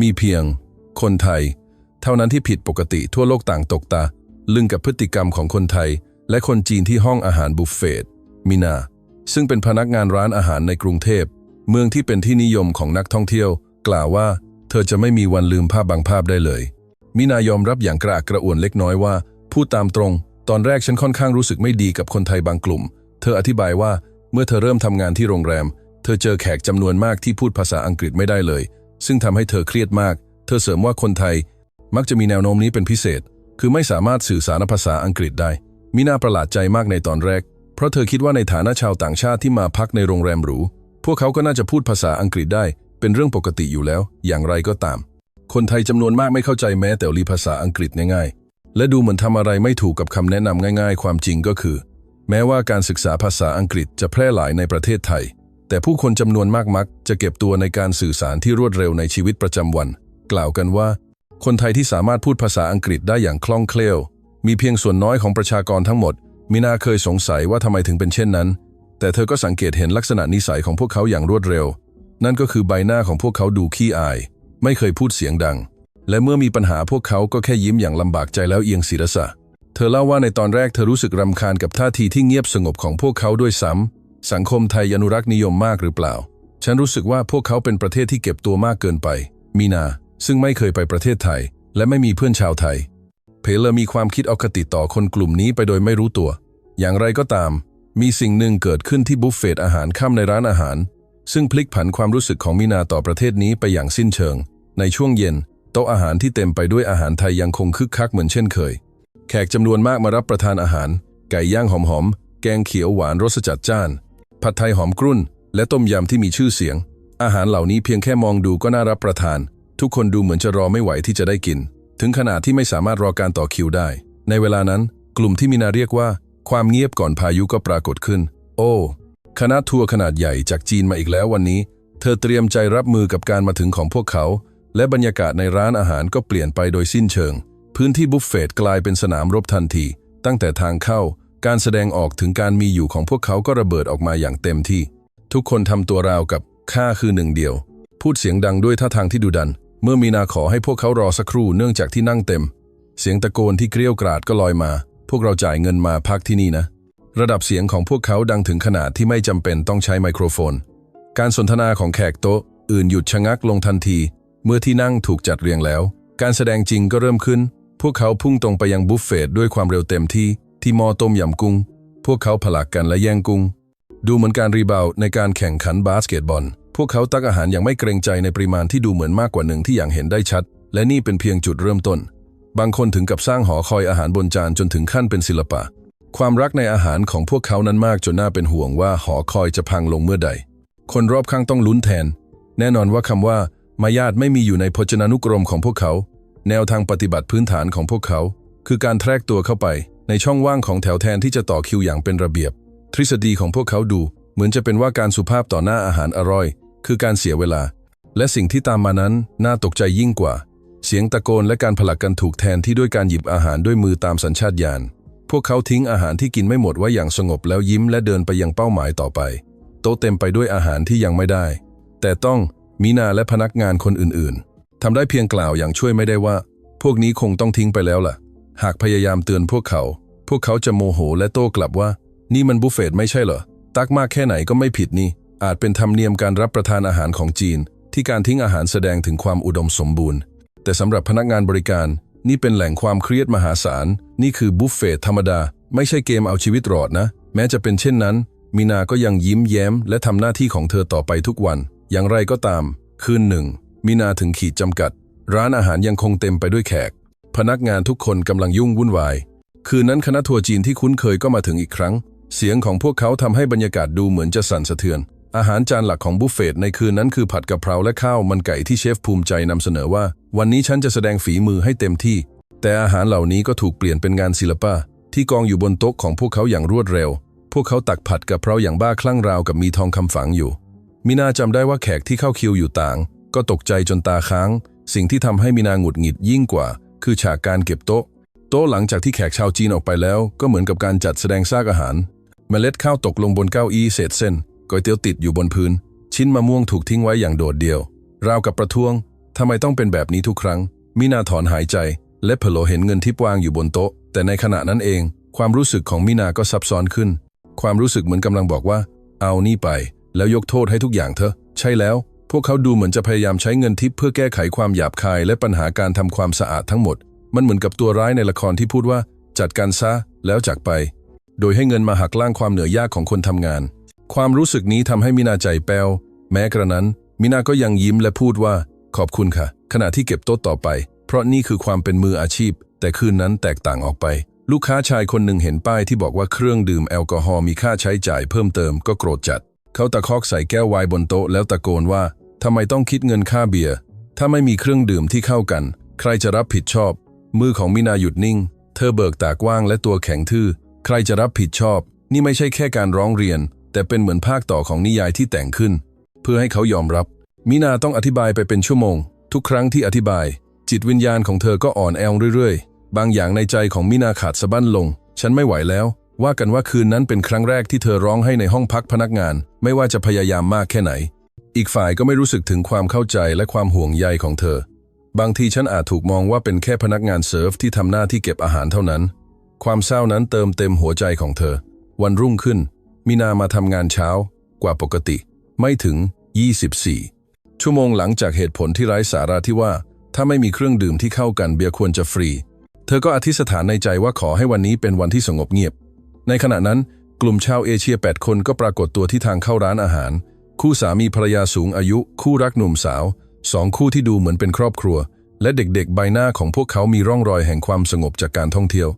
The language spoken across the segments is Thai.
มีเพียง คนไทย เท่านั้นที่ผิดปกติทั่วโลกต่างตกตา ลึงกับพฤติกรรมของคนไทย และคนจีนที่ห้องอาหารบุฟเฟ่ต์มินา ซึ่งเป็นพนักงานร้านอาหารในกรุงเทพ เมืองที่เป็นที่นิยมของนักท่องเที่ยว กล่าวว่า เธอจะไม่มีวันลืมภาพบางภาพได้เลย มินายอมรับอย่างกระอักกระอ่วนเล็กน้อยว่า พูดตามตรง ตอนแรกฉันค่อนข้างรู้สึกไม่ดีกับคนไทยบางกลุ่ม เธออธิบายว่าเมื่อเธอเริ่มทำงานที่โรงแรม เธอเจอแขกจำนวนมากที่พูดภาษาอังกฤษไม่ได้เลย ซึ่งทำให้เธอเครียดมาก เธอเสริมว่าคนไทย มักจะมีแนวโน้มนี้เป็นพิเศษ คือไม่สามารถสื่อสารภาษาอังกฤษได้ มิน่าประหลาดใจมากในตอนแรก เพราะเธอคิดว่าในฐานะชาวต่างชาติที่มาพักในโรงแรมหรู พวกเขาก็น่าจะพูดภาษาอังกฤษได้ เป็นเรื่องปกติอยู่แล้ว อย่างไรก็ตาม คนไทยจำนวนมากไม่เข้าใจแม้แต่ลีภาษาอังกฤษง่ายๆ และดูเหมือนทำอะไรไม่ถูกกับคำแนะนำง่าย ๆ ความจริงก็คือ แม้ว่าการศึกษาภาษาอังกฤษจะแพร่หลายในประเทศไทย แต่ผู้คนจำนวนมากมัก จะเก็บตัวในการสื่อสารที่รวดเร็วในชีวิตประจำวัน กล่าวกันว่า คนไทยที่สามารถพูดภาษาอังกฤษได้อย่างคล่องแคล่ว มีเพียงส่วนน้อยของประชากรทั้งหมด มินาเคยสงสัยว่าทำไมถึงเป็นเช่นนั้น แต่เธอก็สังเกตเห็นลักษณะนิสัยของพวกเขาอย่างรวดเร็ว นั่นก็คือใบหน้าของพวกเขาดูขี้อาย ไม่เคยพูดเสียงดัง และเมื่อมีปัญหาพวกเขาก็แค่ยิ้มอย่างลำบากใจแล้วเอียงศีรษะ เธอเล่าว่าในตอนแรกเธอรู้สึกรำคาญกับท่าทีที่เงียบสงบของพวกเขาด้วยซ้ำ สังคมไทยอนุรักษ์นิยมมากหรือเปล่า ฉันรู้สึกว่าพวกเขาเป็นประเทศที่เก็บตัวมากเกินไป มีนา ซึ่งไม่เคยไปประเทศไทย และไม่มีเพื่อนชาวไทย เพลเลอร์มีความคิดอคติต่อคนกลุ่มนี้ไปโดยไม่รู้ตัว อย่างไรก็ตาม มีสิ่งหนึ่งเกิดขึ้นที่บุฟเฟต์อาหารค่ำในร้านอาหาร ซึ่งพลิกผันความรู้สึกของมินาต่อประเทศนี้ไปอย่างสิ้นเชิง ในช่วงเย็น โต๊ะอาหารที่เต็มไปด้วยอาหารไทยยังคงคึกคักเหมือนเช่นเคย แขกจำนวนมากมารับประทานอาหาร ไก่ย่างหอมๆ แกงเขียวหวานรสจัดจ้าน ผัดไทยหอมกรุ่น และต้มยำที่มีชื่อเสียง อาหารเหล่านี้เพียงแค่มองดูก็น่ารับประทาน ทุกคนดูเหมือนจะรอไม่ไหวที่จะได้กิน ถึงขนาดที่ไม่สามารถรอการต่อคิวได้ ในเวลานั้น กลุ่มที่มินาเรียกว่า ความเงียบก่อนพายุก็ปรากฏขึ้น โอ้คณะทัวร์ขนาดใหญ่จากจีนมาอีกแล้ววันนี้ เธอเตรียมใจรับมือกับการมาถึงของพวกเขา และบรรยากาศในร้านอาหารก็เปลี่ยนไปโดยสิ้นเชิง พื้นที่บุฟเฟ่ต์กลายเป็นสนามรบทันที ตั้งแต่ทางเข้า การแสดงออกถึงการมีอยู่ของพวกเขาก็ระเบิดออกมาอย่างเต็มที่ ทุกคนทำตัวราวกับข้าคือหนึ่งเดียว พูดเสียงดังด้วยท่าทางที่ดุดัน เมื่อมีนาขอให้พวกเขารอสักครู่เนื่องจากที่นั่งเต็ม เสียงตะโกนที่เกรี้ยวกราดก็ลอยมา พวกเราจ่ายเงินมาพักที่นี่นะ ระดับเสียงของพวกเขาดังถึงขนาดที่ไม่จำเป็นต้องใช้ไมโครโฟน การสนทนาของแขกโต๊ะ อื่นหยุดชะงักลงทันที เมื่อที่นั่งถูกจัดเรียงแล้ว การแสดงจริงก็เริ่มขึ้น พวกเขาพุ่งตรงไปยังบุฟเฟ่ต์ด้วยความเร็วเต็มที่ ที่หมอต้มยำกุ้ง พวกเขาผลักกันและแย่งกุ้ง ดูเหมือนการรีบาวด์ในการแข่งขันบาสเกตบอล พวกเขาตักอาหารอย่างไม่เกรงใจในปริมาณที่ดูเหมือนมากกว่าหนึ่งที่อย่างเห็นได้ชัด และนี่เป็นเพียงจุดเริ่มต้น บางคนถึงกับสร้างหอคอยอาหารบนจานจนถึงขั้นเป็นศิลปะ ความรักในอาหารของพวกเขานั้นมากจนน่าเป็นห่วงว่าหอคอยจะพังลงเมื่อใด คนรอบข้างต้องลุ้นแทน แน่นอนว่าคำว่ามายาทไม่มีอยู่ในพจนานุกรมของพวกเขา แนวทางปฏิบัติพื้นฐานของพวกเขา คือการแทรกตัวเข้าไป ในช่องว่างของแถวแทนที่จะต่อคิวอย่างเป็นระเบียบ ทฤษฎีของพวกเขาดูเหมือนจะเป็นว่าการสุภาพต่อหน้าอาหารอร่อย คือการเสียเวลา และสิ่งที่ตามมานั้นน่าตกใจยิ่งกว่า เสียงตะโกนและการผลักกันถูกแทนที่ด้วยการหยิบอาหารด้วยมือตามสัญชาตญาณพวกเขาทิ้งอาหารที่กินไม่หมดไว้อย่างสงบแล้วยิ้มและเดินไปยังเป้าหมายต่อไป โต๊ะเต็มไปด้วยอาหารที่ยังไม่ได้ แต่ต้องมีนาและพนักงานคนอื่นๆทำได้เพียงกล่าวอย่างช่วยไม่ได้ว่า พวกนี้คงต้องทิ้งไปแล้วล่ะ หากพยายามเตือนพวกเขา พวกเขาจะโมโหและโต้กลับว่า นี่มันบุฟเฟ่ต์ไม่ใช่เหรอ ตักมากแค่ไหนก็ไม่ผิดนี่ อาจเป็นธรรมเนียมการรับประทานอาหารของจีน ที่การทิ้งอาหารแสดงถึงความอุดมสมบูรณ์ แต่สำหรับพนักงานบริการ นี่เป็นแหล่งความเครียดมหาศาล นี่คือบุฟเฟ่ต์ธรรมดา ไม่ใช่เกมเอาชีวิตรอดนะ แม้จะเป็นเช่นนั้นมีนาก็ยังยิ้มแย้ม และทำหน้าที่ของเธอต่อไปทุกวัน อย่างไรก็ตาม คืนหนึ่งมีนาถึงขีดจำกัด ร้านอาหารยังคงเต็มไปด้วยแขก พนักงานทุกคนกำลังยุ่งวุ่นวาย คืนนั้นคณะทัวร์จีนที่คุ้นเคยก็มาถึงอีกครั้ง เสียงของพวกเขาทำให้บรรยากาศดูเหมือนจะสั่นสะเทือน อาหารจานหลักของบุฟเฟต์ในคืนนั้นคือผัดกะเพราและข้าวมันไก่ที่เชฟภูมิใจนำเสนอว่า วันนี้ฉันจะแสดงฝีมือให้เต็มที่ แต่อาหารเหล่านี้ก็ถูกเปลี่ยนเป็นงานศิลปะที่กองอยู่บนโต๊ะของพวกเขาอย่างรวดเร็ว พวกเขาตักผัดกะเพราอย่างบ้าคลั่งราวกับมีทองคำฝังอยู่ มินาจำได้ว่าแขกที่เข้าคิวอยู่ต่าง ก็ตกใจจนตาค้าง สิ่งที่ทำให้มินาหงุดหงิดยิ่งกว่า คือฉากการเก็บโต๊ะ โต๊ะหลังจากที่แขกชาวจีนออกไปแล้ว ก็เหมือนกับการจัดแสดงซากอาหารเมล็ดข้าวตกลงบนเก้าอี้เศษเส้นก๋วยเตี๋ยวติดอยู่บนพื้น ชิ้นมะม่วงถูกทิ้งไว้อย่างโดดเดี่ยว ราวกับประท้วงทำไมต้องเป็นแบบนี้ทุกครั้ง มินาถอนหายใจ และเพโลเห็นเงินทิปวางอยู่บนโต๊ะ แต่ในขณะนั้นเอง ความรู้สึกของมินาก็ซับซ้อนขึ้น ความรู้สึกเหมือนกำลังบอกว่า เอานี่ไป แล้วยกโทษให้ทุกอย่างเถอะ ใช่แล้ว พวกเขาดูเหมือนจะพยายามใช้เงินทิปเพื่อแก้ไขความหยาบคาย และปัญหาการทำความสะอาดทั้งหมด มันเหมือนกับตัวร้ายในละครที่พูดว่า จัดการซะแล้วจากไป โดยให้เงินมาหักล้างความเหนื่อยยากของคนทำงาน ความรู้สึกนี้ทำให้มินาใจแป้ว แม้กระนั้น มินาก็ยังยิ้มและพูดว่า ขอบคุณค่ะ ขณะที่เก็บโต๊ะต่อไป เพราะนี่คือความเป็นมืออาชีพ แต่คืนนั้นแตกต่างออกไป ลูกค้าชายคนหนึ่งเห็นป้ายที่บอกว่าเครื่องดื่มแอลกอฮอล์มีค่าใช้จ่ายเพิ่มเติมก็โกรธจัด เขาตะคอกใส่แก้วไวน์บนโต๊ะแล้วตะโกนว่าทำไมต้องคิดเงินค่าเบียร์ถ้าไม่มีเครื่องดื่มที่เข้ากัน ใครจะรับผิดชอบ มือของมินาหยุดนิ่ง เธอเบิกตากว้างและตัวแข็งทื่อ ใครจะรับผิดชอบ นี่ไม่ใช่แค่การร้องเรียน แต่เป็นเหมือนภาคต่อของนิยายที่แต่งขึ้น เพื่อให้เขายอมรับ มินาต้องอธิบายไปเป็นชั่วโมง ทุกครั้งที่อธิบาย จิตวิญญาณของเธอก็อ่อนแอลเรื่อยๆ บางอย่างในใจของมินาขาดสะบั้นลง ฉันไม่ไหวแล้ว ว่ากันว่าคืนนั้นเป็นครั้งแรกที่เธอร้องให้ในห้องพักพนักงาน ไม่ว่าจะพยายามมากแค่ไหน อีกฝ่ายก็ไม่รู้สึกถึงความเข้าใจและความห่วงใยของเธอ บางทีฉันอาจถูกมองว่าเป็นแค่พนักงานเซิร์ฟที่ทำหน้าที่เก็บอาหารเท่านั้น ความเศร้านั้นเติมเต็มหัวใจของเธอ วันรุ่งขึ้น มินามาทำงานเช้ากว่าปกติ ไม่ถึง 24 ชั่วโมงหลังจากเหตุผลที่ไร้สาระที่ว่า ถ้าไม่มีเครื่องดื่มที่เข้ากันเบียร์ควรจะฟรี เธอก็อธิษฐานในใจว่าขอให้วันนี้เป็นวันที่สงบเงียบ ในขณะนั้น กลุ่มชาวเอเชีย 8 คนก็ปรากฏตัวที่ทางเข้าร้านอาหาร คู่สามีภรรยาสูงอายุ คู่รักหนุ่มสาว สองคู่ที่ดูเหมือนเป็นครอบครัว และเด็กๆ ใบหน้าของพวกเขามีร่องรอยแห่งความสงบจากการท่องเที่ยว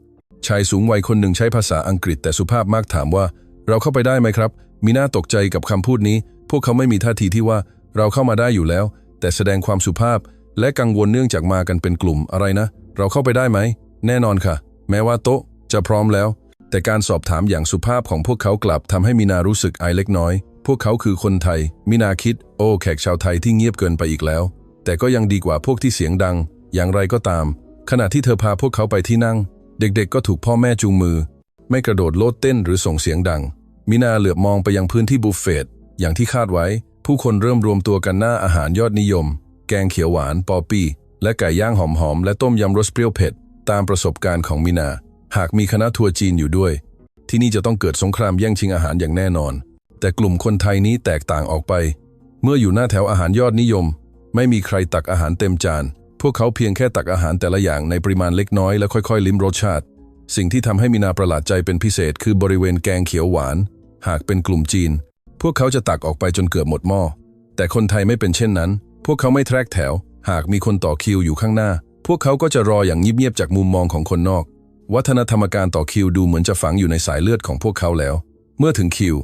ชายสูงวัยคนหนึ่งใช้ภาษาอังกฤษแต่สุภาพมากถามว่า เราเข้าไปได้ไหมครับ มีหน้าตกใจกับคำพูดนี้ พวกเขาไม่มีท่าทีที่ว่าเราเข้ามาได้อยู่แล้ว แต่แสดงความสุภาพ และกังวลเนื่องจากมากันเป็นกลุ่มอะไรนะ เราเข้าไปได้ไหม แน่นอนค่ะ แม้ว่าโต๊ะจะพร้อมแล้ว แต่การสอบถามอย่างสุภาพของพวกเขากลับทำให้มีนารู้สึกอายเล็กน้อย พวกเขาคือคนไทย มินาคิด โอ้แขกชาวไทยที่เงียบเกินไปอีกแล้ว แต่ก็ยังดีกว่าพวกที่เสียงดัง อย่างไรก็ตาม ขณะที่เธอพาพวกเขาไปที่นั่ง เด็กๆก็ถูกพ่อแม่จูงมือ ไม่กระโดดโลดเต้นหรือส่งเสียงดัง มินาเหลือบมองไปยังพื้นที่บุฟเฟ่ตอย่างที่คาดไว้ ผู้คนเริ่มรวมตัวกันหน้าอาหารยอดนิยม แกงเขียวหวาน ปอปี้ และไก่ย่างหอมๆ และต้มยำรสเปรี้ยวเผ็ด ตามประสบการณ์ของมินา หากมีคณะทัวร์จีนอยู่ด้วย ที่นี่จะต้องเกิดสงครามแย่งชิงอาหารอย่างแน่นอน แต่กลุ่มคนไทยนี้แตกต่างออกไป เมื่ออยู่หน้าแถวอาหารยอดนิยม ไม่มีใครตักอาหารเต็มจาน พวกเขาเพียงแค่ตักอาหารแต่ละอย่างในปริมาณเล็กน้อยและค่อยๆ ลิ้มรสชาติ สิ่งที่ทำให้มินาประหลาดใจเป็นพิเศษคือบริเวณแกงเขียวหวาน หากเป็นกลุ่มจีน พวกเขาจะตักออกไปจนเกือบหมดหม้อ แต่คนไทยไม่เป็นเช่นนั้น พวกเขาไม่แทรกแถว หากมีคนต่อคิวอยู่ข้างหน้า พวกเขาก็จะรออย่างเงียบๆจากมุมมองของคนนอก วัฒนธรรมการต่อคิวดูเหมือนจะฝังอยู่ในสายเลือดของพวกเขาแล้ว เมื่อถึงคิว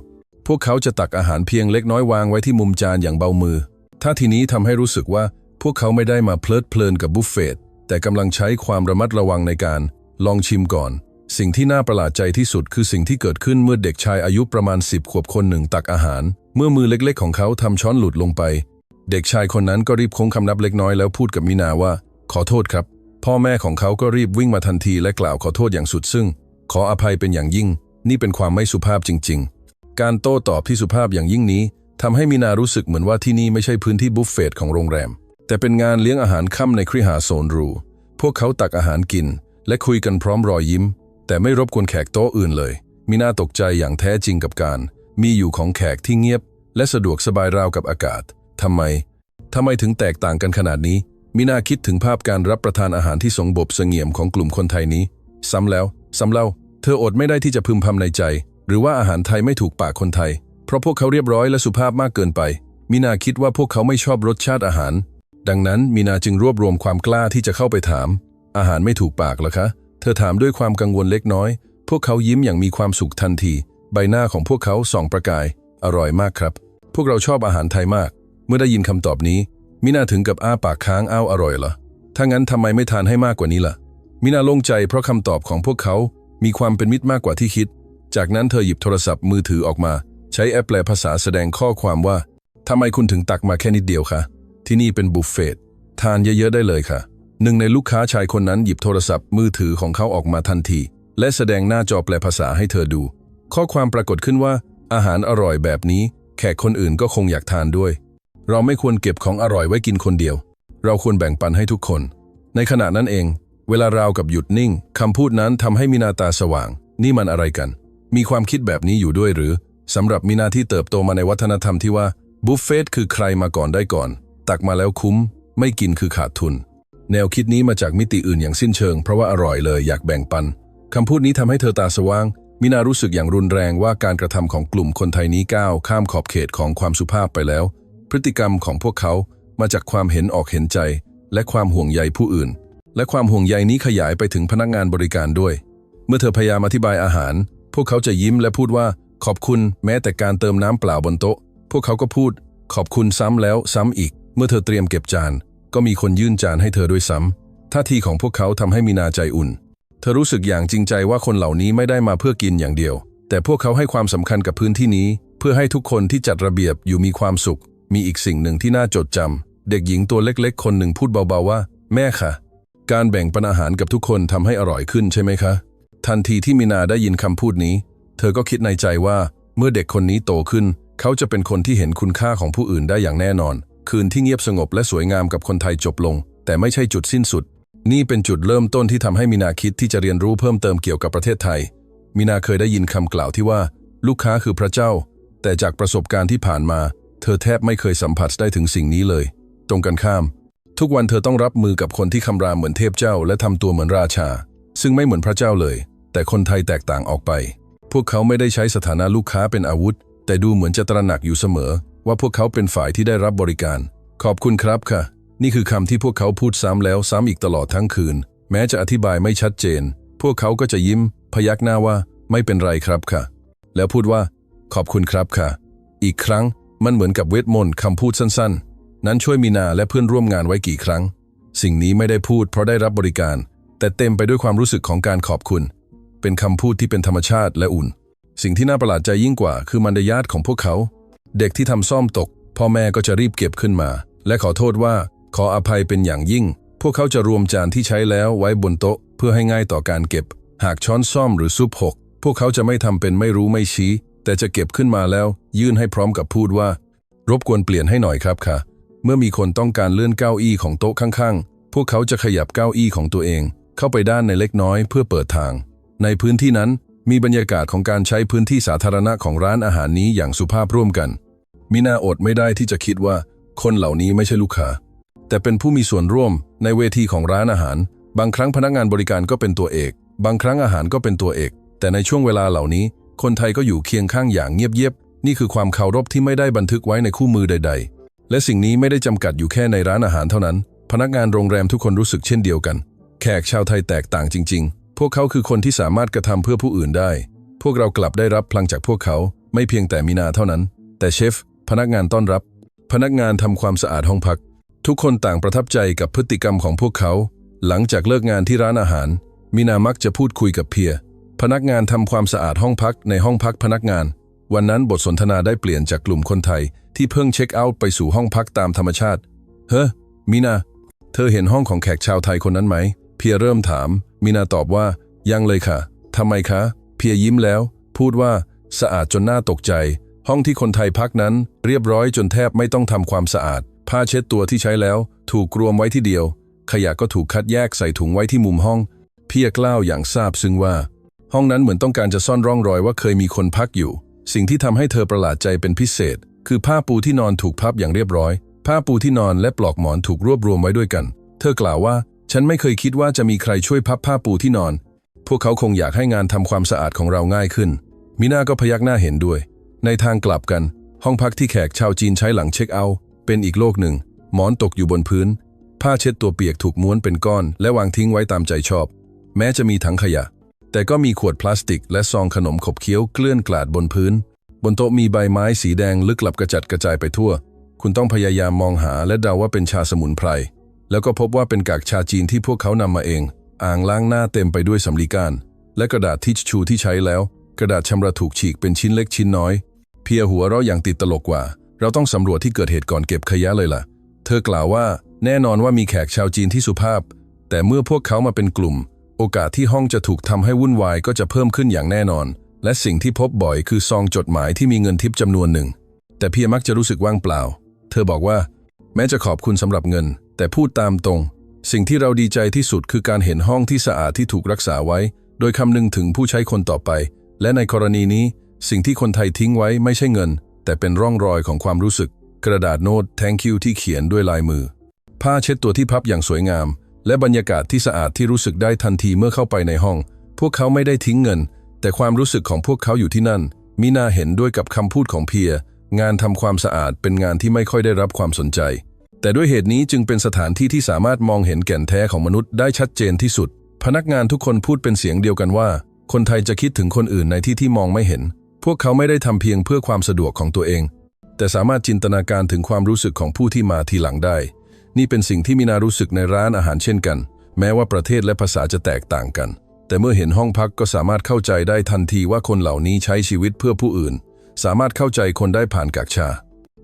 พวกเขาจะตักอาหารเพียงเล็กน้อยวางไว้ที่มุมจานอย่างเบามือ ท่าทีนี้ทำให้รู้สึกว่าพวกเขาไม่ได้มาเพลิดเพลินกับบุฟเฟ่ตแต่กำลังใช้ความระมัดระวังในการ ลองชิมก่อน สิ่งที่น่าประหลาดใจที่สุดคือสิ่งที่เกิดขึ้นเมื่อเด็กชายอายุประมาณ 10 ขวบคนหนึ่งตักอาหาร เมื่อมือเล็กๆ ของเขาทำช้อนหลุดลงไป เด็กชายคนนั้นก็รีบคงคำนับเล็กน้อยแล้วพูดกับมินาว่า ขอโทษครับ พ่อแม่ของเขาก็รีบวิ่งมาทันทีและกล่าวขอโทษอย่างสุดซึ่ง ขออภัยเป็นอย่างยิ่ง นี่เป็นความไม่สุภาพจริง ๆ การโต้ตอบที่สุภาพอย่างยิ่งนี้ทำให้มินารู้สึกเหมือนว่าที่นี่ไม่ใช่พื้นที่บุฟเฟ่ตของโรงแรม แต่เป็นงานเลี้ยงอาหารค่ำในคริหาโซนรู พวกเขาตักอาหารกิน และคุยกันพร้อมรอยยิ้ม แต่ไม่รบกวนแขกโต๊ะอื่นเลย มินาตกใจอย่างแท้จริงกับการ มีอยู่ของแขกที่เงียบ และสะดวกสบายราวกับอากาศทำไมทำไมถึงแตกต่างกันขนาดนี้ มินาคิดถึงภาพการรับประทานอาหารที่สงบเสงี่ยมของกลุ่มคนไทยนี้ ซ้ำแล้ว ซ้ำเล่า เธออดไม่ได้ที่จะพึมพำในใจ หรือว่าอาหารไทยไม่ถูกปากคนไทย เพราะพวกเขาเรียบร้อยและสุภาพมากเกินไป มินาคิดว่าพวกเขาไม่ชอบรสชาติอาหาร ดังนั้นมินาจึงรวบรวมความกล้าที่จะเข้าไปถาม อาหารไม่ถูกปากเหรอคะ เธอถามด้วยความกังวลเล็กน้อย พวกเขายิ้มอย่างมีความสุขทันที ใบหน้าของพวกเขาส่องประกาย อร่อยมากครับ พวกเราชอบอาหารไทยมาก เมื่อได้ยินคำตอบนี้ มินาถึงกับอ้าปากค้างอ้าวอร่อยเหรอถ้างั้นทำไมไม่ทานให้มากกว่านี้ล่ะมินาโล่งใจเพราะคำตอบของพวกเขา มีความเป็นมิตรมากกว่าที่คิด จากนั้นเธอหยิบโทรศัพท์มือถือออกมา ใช้แอปแปลภาษาแสดงข้อความว่าทำไมคุณถึงตักมาแค่นิดเดียวคะที่นี่เป็นบุฟเฟ่ตทานเยอะๆได้เลยค่ะ หนึ่งในลูกค้าชายคนนั้นหยิบโทรศัพท์มือถือของเขาออกมาทันที และแสดงหน้าจอแปลภาษาให้เธอดู ข้อความปรากฏขึ้นว่า อาหารอร่อยแบบนี้ แขกคนอื่นก็คงอยากทานด้วย เราไม่ควรเก็บของอร่อยไว้กินคนเดียว เราควรแบ่งปันให้ทุกคน ในขณะนั้นเอง เวลาราวกับหยุดนิ่งคำพูดนั้นทำให้มีนาตาสว่าง นี่มันอะไรกัน มีความคิดแบบนี้อยู่ด้วยหรือสำหรับมีนาที่เติบโตมาในวัฒนธรรมที่ว่าบุฟเฟต์คือใครมาก่อนได้ก่อน ตักมาแล้วคุ้ม ไม่กินคือขาดทุน แนวคิดนี้มาจากมิติอื่นอย่างสิ้นเชิง เพราะว่าอร่อยเลยอยากแบ่งปันคำพูดนี้ทำให้เธอตาสว่าง มินารู้สึกอย่างรุนแรงว่าการกระทำของกลุ่มคนไทยนี้ก้าวข้ามขอบเขตของความสุภาพไปแล้ว พฤติกรรมของพวกเขามาจากความเห็นออกเห็นใจ และความห่วงใยผู้อื่น และความห่วงใยนี้ขยายไปถึงพนักงานบริการด้วย เมื่อเธอพยายามอธิบายอาหาร วกเขาจะยิ้มและพูดว่าขอบคุณแม้แต่การเติมน้ำเปล่าบนโต๊ะ พวกเขาก็พูด ขอบคุณซ้ำแล้วซ้ำอีก เมื่อเธอเตรียมเก็บจาน ก็มีคนยื่นจานให้เธอด้วยซ้ำท่าทีของพวกเขาทำให้มีนาใจอุ่น เธอรู้สึกอย่างจริงใจว่าคนเหล่านี้ไม่ได้มาเพื่อกินอย่างเดียว แต่พวกเขาให้ความสำคัญกับพื้นที่นี้ เพื่อให้ทุกคนที่จัดระเบียบอยู่มีความสุข มีอีกสิ่งหนึ่งที่น่าจดจำเด็กหญิงตัวเล็กๆ คนหนึ่งพูดเบาๆว่า แม่ค่ะ การแบ่งปันอาหารกับทุกคนทำให้อร่อยขึ้นใช่ไหมคะ ทันทีที่มีนาได้ยินคำพูดนี้ เธอก็คิดในใจว่าเมื่อเด็กคนนี้โตขึ้น เขาจะเป็นคนที่เห็นคุณค่าของผู้อื่นได้อย่างแน่นอน คืนที่เงียบสงบและสวยงามกับคนไทยจบลง แต่ไม่ใช่จุดสิ้นสุด นี่เป็นจุดเริ่มต้นที่ทำให้มีนาคิดที่จะเรียนรู้เพิ่มเติมเกี่ยวกับประเทศไทยมีนาเคยได้ยินคำกล่าวที่ว่า ลูกค้าคือพระเจ้า แต่จากประสบการณ์ที่ผ่านมา เธอแทบไม่เคยสัมผัสได้ถึงสิ่งนี้เลย ตรงกันข้าม ทุกวันเธอต้องรับมือกับคนที่คำรามเหมือนเทพเจ้า และทำตัวเหมือนราชา ซึ่งไม่เหมือนพระเจ้าเลย แต่คนไทยแตกต่างออกไป พวกเขาไม่ได้ใช้สถานะลูกค้าเป็นอาวุธ แต่ดูเหมือนจะตระหนักอยู่เสมอ ว่าพวกเขาเป็นฝ่ายที่ได้รับบริการ ขอบคุณครับค่ะ นี่คือคำที่พวกเขาพูดซ้ำแล้วซ้ำอีกตลอดทั้งคืน แม้จะอธิบายไม่ชัดเจน พวกเขาก็จะยิ้ม พยักหน้าว่าไม่เป็นไรครับค่ะ แล้วพูดว่า ขอบคุณครับค่ะ อีกครั้งมันเหมือนกับเวทมนต์คำพูดสั้น ๆ นั้นช่วยมีนาและเพื่อนร่วมงานไว้กี่ครั้ง สิ่งนี้ไม่ได้พูดเพราะได้รับบริการ แต่เต็มไปด้วยความรู้สึกของการขอบคุณ เป็นคำพูดที่เป็นธรรมชาติและอุ่น สิ่งที่น่าประหลาดใจยิ่งกว่า คือมารยาทของพวกเขา เด็กที่ทำซ่อมตก พ่อแม่ก็จะรีบเก็บขึ้นมา และขอโทษว่าขออภัยเป็นอย่างยิ่ง พวกเขาจะรวมจานที่ใช้แล้วไว้บนโต๊ะ เพื่อให้ง่ายต่อการเก็บ หากช้อนซ่อมหรือซุปหก พวกเขาจะไม่ทำเป็นไม่รู้ไม่ชี้ แต่จะเก็บขึ้นมาแล้ว ยื่นให้พร้อมกับพูดว่า รบกวนเปลี่ยนให้หน่อยครับค่ะ เมื่อมีคนต้องการเลื่อนเก้าอี้ของโต๊ะข้างๆ พวกเขาจะขยับเก้าอี้ของตัวเอง เข้าไปด้านในเล็กน้อยเพื่อเปิดทาง ในพื้นที่นั้นมีบรรยากาศของการใช้พื้นที่สาธารณะของร้านอาหารนี้อย่างสุภาพร่วมกัน มิน่าอดไม่ได้ที่จะคิดว่า คนเหล่านี้ไม่ใช่ลูกค้า แต่เป็นผู้มีส่วนร่วมในเวทีของร้านอาหาร บางครั้งพนักงานบริการก็เป็นตัวเอก บางครั้งอาหารก็เป็นตัวเอก แต่ในช่วงเวลาเหล่านี้ คนไทยก็อยู่เคียงข้างอย่างเงียบๆนี่คือความเคารพที่ไม่ได้บันทึกไว้ในคู่มือใด ๆ และสิ่งนี้ไม่ได้จำกัดอยู่แค่ในร้านอาหารเท่านั้น พนักงานโรงแรมทุกคนรู้สึกเช่นเดียวกัน แขกชาวไทยแตกต่างจริง ๆ พวกเขาคือคนที่สามารถกระทำเพื่อผู้อื่นได้ พวกเรากลับได้รับพลังจากพวกเขา ไม่เพียงแต่มีนาเท่านั้น แต่เชฟ พนักงานต้อนรับ พนักงานทำความสะอาดห้องพัก ทุกคนต่างประทับใจกับพฤติกรรมของพวกเขา หลังจากเลิกงานที่ร้านอาหารมีนามักจะพูดคุยกับเพีย พนักงานทำความสะอาดห้องพักในห้องพักพนักงาน วันนั้นบทสนทนาได้เปลี่ยนจากกลุ่มคนไทย ที่เพิ่งเช็คเอาท์ไปสู่ห้องพักตามธรรมชาติ เฮ้อมีนา เธอเห็นห้องของแขกชาวไทยคนนั้นไหม เพียเริ่มถามมีนาตอบว่า ยังเลยค่ะทำไมคะ เพียยิ้มแล้ว พูดว่า สะอาดจนน่าตกใจ ห้องที่คนไทยพักนั้น เรียบร้อยจนแทบไม่ต้องทำความสะอาด ผ้าเช็ดตัวที่ใช้แล้ว ถูกรวมไว้ที่เดียว ขยะก็ถูกคัดแยกใส่ถุงไว้ที่มุมห้อง เพียกล่าวอย่างซาบซึ้งว่า ห้องนั้นเหมือนต้องการจะซ่อนร่องรอยว่าเคยมีคนพักอยู่ สิ่งที่ทำให้เธอประหลาดใจเป็นพิเศษ คือผ้าปูที่นอนถูกพับอย่างเรียบร้อย ผ้าปูที่นอนและปลอกหมอนถูกรวบรวมไว้ด้วยกัน เธอกล่าวว่า ฉันไม่เคยคิดว่าจะมีใครช่วยพับผ้าปูที่นอน พวกเขาคงอยากให้งานทำความสะอาดของเราง่ายขึ้น มิน่าก็พยักหน้าเห็นด้วย ในทางกลับกัน ห้องพักที่แขกชาวจีนใช้หลังเช็คเอาท์เป็นอีกโลกหนึ่ง หมอนตกอยู่บนพื้น ผ้าเช็ดตัวเปียกถูกม้วนเป็นก้อน และวางทิ้งไว้ตามใจชอบ แม้จะมีถังขยะ แต่ก็มีขวดพลาสติก และซองขนมขบเคี้ยวเกลื่อนกลาดบนพื้น บนโต๊ะมีใบไม้สีแดงลึกลับกระจัดกระจายไปทั่ว คุณต้องพยายามมองหาและเดาว่าเป็นชาสมุนไพร แล้วก็พบว่าเป็นกากชาจีนที่พวกเขานำมาเอง อ่างล้างหน้าเต็มไปด้วยสำลีก้านและกระดาษทิชชูที่ใช้แล้ว กระดาษชำระถูกฉีกเป็นชิ้นเล็กชิ้นน้อย เพียหัวเราะอย่างติดตลกกว่า เราต้องสำรวจที่เกิดเหตุก่อนเก็บขยะเลยล่ะ เธอกล่าวว่าแน่นอนว่ามีแขกชาวจีนที่สุภาพ แต่เมื่อพวกเขามาเป็นกลุ่ม โอกาสที่ห้องจะถูกทำให้วุ่นวายก็จะเพิ่มขึ้นอย่างแน่นอน และสิ่งที่พบบ่อยคือซองจดหมายที่มีเงินทิปจำนวนหนึ่ง แต่เพียมักจะรู้สึกว่างเปล่า เธอบอกว่า แม้จะขอบคุณสำหรับเงิน แต่พูดตามตรง สิ่งที่เราดีใจที่สุดคือการเห็นห้องที่สะอาดที่ถูกรักษาไว้ โดยคำนึงถึงผู้ใช้คนต่อไป และในกรณีนี้ สิ่งที่คนไทยทิ้งไว้ไม่ใช่เงิน แต่เป็นร่องรอยของความรู้สึก กระดาษโน้ต thank you ที่เขียนด้วยลายมือ ผ้าเช็ดตัวที่พับอย่างสวยงาม และบรรยากาศที่สะอาดที่รู้สึกได้ทันทีเมื่อเข้าไปในห้อง พวกเขาไม่ได้ทิ้งเงิน แต่ความรู้สึกของพวกเขาอยู่ที่นั่นมีนาเห็นด้วยกับคำพูดของเพีย งานทำความสะอาดเป็นงานที่ไม่ค่อยได้รับความสนใจ แต่ด้วยเหตุนี้จึงเป็นสถานที่ที่สามารถมองเห็นแก่นแท้ของมนุษย์ได้ชัดเจนที่สุด พนักงานทุกคนพูดเป็นเสียงเดียวกันว่า คนไทยจะคิดถึงคนอื่นในที่ที่มองไม่เห็น พวกเขาไม่ได้ทำเพียงเพื่อความสะดวกของตัวเอง แต่สามารถจินตนาการถึงความรู้สึกของผู้ที่มาทีหลังได้ นี่เป็นสิ่งที่มีนารู้สึกในร้านอาหารเช่นกัน แม้ว่าประเทศและภาษาจะแตกต่างกัน แต่เมื่อเห็นห้องพักก็สามารถเข้าใจได้ทันทีว่าคนเหล่านี้ใช้ชีวิตเพื่อผู้อื่น สามารถเข้าใจคนได้ผ่านกากชา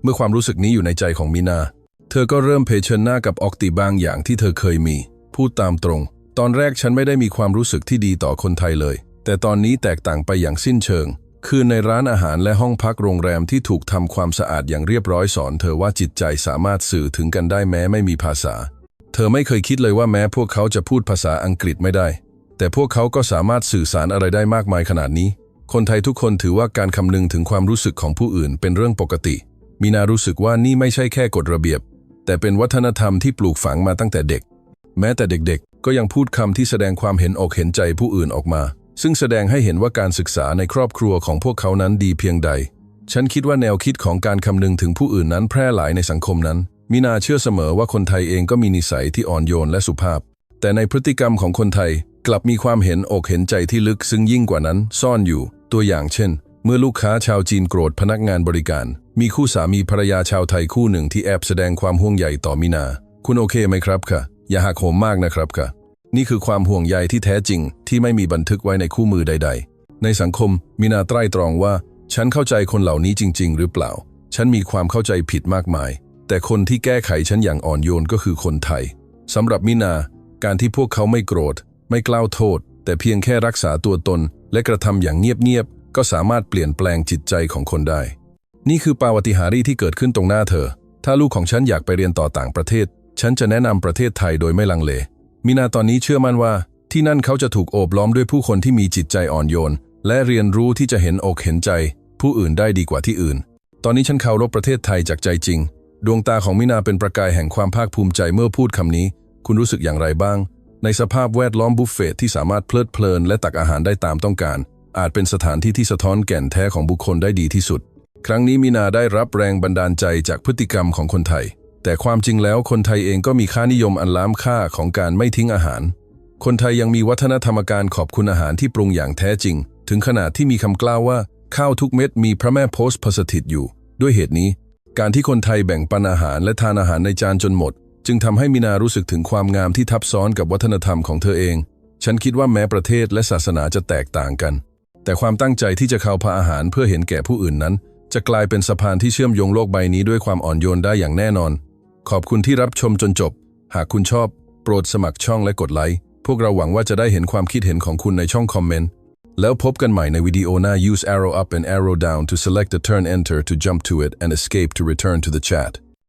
เมื่อความรู้สึกนี้อยู่ในใจของมีนา เธอก็เริ่มเผชิญหน้ากับออกติบางอย่างที่เธอเคยมี พูดตามตรง ตอนแรกฉันไม่ได้มีความรู้สึกที่ดีต่อคนไทยเลย แต่ตอนนี้แตกต่างไปอย่างสิ้นเชิง คือในร้านอาหารและห้องพักโรงแรมที่ถูกทำความสะอาดอย่างเรียบร้อยสอน เธอว่าจิตใจสามารถสื่อถึงกันได้แม้ไม่มีภาษา เธอไม่เคยคิดเลยว่าแม้พวกเขาจะพูดภาษาอังกฤษไม่ได้ แต่พวกเขาก็สามารถสื่อสารอะไรได้มากมายขนาดนี้ คนไทยทุกคนถือว่าการคำนึงถึงความรู้สึกของผู้อื่นเป็นเรื่องปกติ มีนารู้สึกว่านี่ไม่ใช่แค่กฎระเบียบ แต่เป็นวัฒนธรรมที่ปลูกฝังมาตั้งแต่เด็ก แม้แต่เด็กๆ ก็ยังพูดคำที่แสดงความเห็นอกเห็นใจผู้อื่นออกมา ซึ่งแสดงให้เห็นว่าการศึกษาในครอบครัวของพวกเขานั้นดีเพียงใด ฉันคิดว่าแนวคิดของการคำนึงถึงผู้อื่นนั้นแพร่หลายในสังคมนั้น มินาเชื่อเสมอว่าคนไทยเองก็มีนิสัยที่อ่อนโยนและสุภาพ แต่ในพฤติกรรมของคนไทยกลับมีความเห็นอกเห็นใจที่ลึกซึ่งยิ่งกว่านั้น ซ่อนอยู่ ตัวอย่างเช่น เมื่อลูกค้าชาวจีนโกรธพนักงานบริการ มีคู่สามีภรรยาชาวไทยคู่หนึ่งที่แอบแสดงความห่วงใยต่อมินา คุณโอเคไหมครับค่ะ อย่าหักโหมมากนะครับค่ะ นี่คือความห่วงใยที่แท้จริง ที่ไม่มีบันทึกไว้ในคู่มือใด ๆ ในสังคมมินาไตร่ตรองว่า ฉันเข้าใจคนเหล่านี้จริง ๆ หรือเปล่า ฉันมีความเข้าใจผิดมากมาย แต่คนที่แก้ไขฉันอย่างอ่อนโยนก็คือคนไทยสำหรับมินา การที่พวกเขาไม่โกรธ ไม่กล่าวโทษ แต่เพียงแค่รักษาตัวตน และกระทำอย่างเงียบๆก็สามารถเปลี่ยนแปลงจิตใจของคนได้ นี่คือปาวติหารีที่เกิดขึ้นตรงหน้าเธอ ถ้าลูกของฉันอยากไปเรียนต่อต่างประเทศ ฉันจะแนะนำประเทศไทยโดยไม่ลังเล มินาตอนนี้เชื่อมั่นว่า ที่นั่นเขาจะถูกโอบล้อมด้วยผู้คนที่มีจิตใจอ่อนโยน และเรียนรู้ที่จะเห็นอกเห็นใจ ผู้อื่นได้ดีกว่าที่อื่น ตอนนี้ฉันเคารพประเทศไทยจากใจจริง ดวงตาของมินาเป็นประกายแห่งความภาคภูมิใจเมื่อพูดคำนี้ คุณรู้สึกอย่างไรบ้าง ในสภาพแวดล้อมบุฟเฟ่ที่สามารถเพลิดเพลินและตักอาหารได้ตามต้องการ อาจเป็นสถานที่ที่สะท้อนแก่นแท้ของบุคคลได้ดีที่สุด ครั้งนี้มินาได้รับแรงบันดาลใจจากพฤติกรรมของคนไทย แต่ความจริงแล้วคนไทยเองก็มีค่านิยมอันล้ำค่าของการไม่ทิ้งอาหาร คนไทยยังมีวัฒนธรรมการขอบคุณอาหารที่ปรุงอย่างแท้จริง ถึงขนาดที่มีคำกล่าวว่า ข้าวทุกเม็ดมีพระแม่โพสต์พสถิตอยู่ ด้วยเหตุนี้ การที่คนไทยแบ่งปันอาหารและทานอาหารในจานจนหมด จึงทำให้มินารู้สึกถึงความงามที่ทับซ้อนกับวัฒนธรรมของเธอเอง ฉันคิดว่าแม้ประเทศและศาสนาจะแตกต่างกัน แต่ความตั้งใจที่จะเข้าพาอาหารเพื่อเห็นแก่ผู้อื่นนั้น จะกลายเป็นสะพานที่เชื่อมโยงโลกใบนี้ด้วยความอ่อนโยนได้อย่างแน่นอน ขอบคุณที่รับชมจนจบ หากคุณชอบ โปรดสมัครช่องและกดไลค์พวกเราหวังว่าจะได้เห็นความคิดเห็นของคุณในช่องคอมเมนต์แล้วพบกันใหม่ในวิดีโอหน้า use arrow up and arrow down to select the turn enter to jump to it and escape to return to the chat